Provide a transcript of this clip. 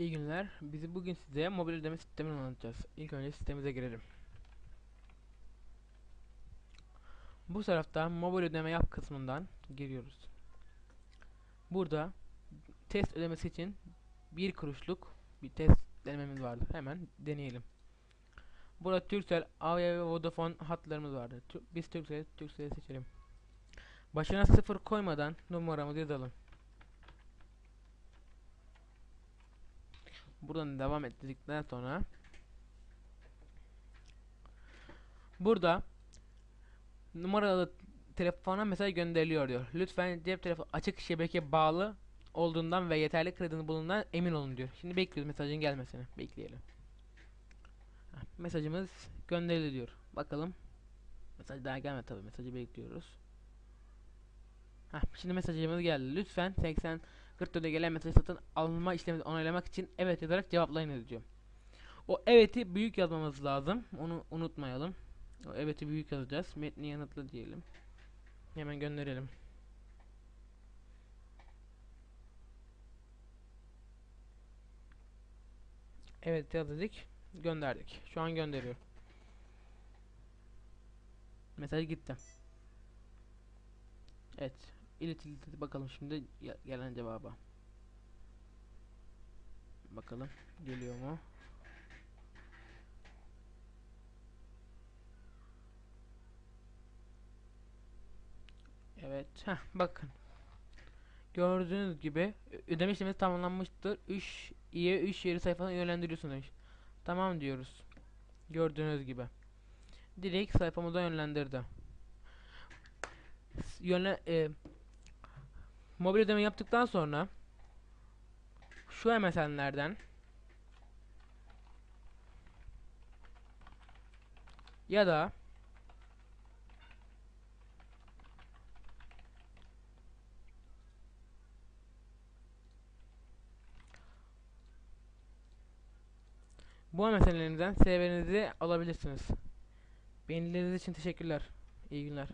İyi günler. Bizi bugün size mobil ödeme sistemini anlatacağız. İlk önce sistemimize girelim. Bu tarafta mobil ödeme yap kısmından giriyoruz. Burada test ödemesi için bir kuruşluk bir test denememiz vardı. Hemen deneyelim. Burada Turkcell, Avia ve Vodafone hatlarımız vardı. Biz Turkcell, Turkcell'i seçelim. Başına sıfır koymadan numaramızı yazalım. Buradan devam ettikten sonra burada numaralı telefona mesaj gönderiliyor diyor. Lütfen cep telefonu açık şebeke bağlı olduğundan ve yeterli kredinin bulunduğundan emin olun diyor. Şimdi bekliyoruz mesajın gelmesini. Bekleyelim. Mesajımız gönderildi diyor. Bakalım. Mesaj daha gelmedi tabii. Mesajı bekliyoruz. Heh, şimdi mesajımız geldi. Lütfen 80 44'e gelen mesaj satın alma işlemini onaylamak için evet yazarak cevaplayın diyor. O evet'i büyük yazmamız lazım. Onu unutmayalım. O evet'i büyük yazacağız. Metni yanıtla diyelim. Hemen gönderelim. Evet yazdık. Gönderdik. Şu an gönderiyor. Mesaj gitti. Evet. İletildi. Bakalım şimdi gelen cevaba. Bakalım geliyor mu? Evet. Heh, bakın. Gördüğünüz gibi ödeme işlemi tamamlanmıştır. 3 iyi 3 yeri sayfasına yönlendiriyorsun demiş. Tamam diyoruz. Gördüğünüz gibi. Direkt sayfamıza yönlendirdi. Yönle e, mobil ödeme yaptıktan sonra şu MSN'lerden ya da bu MSN'lerinizden CV'nizi alabilirsiniz. Beğenileriniz için teşekkürler. İyi günler.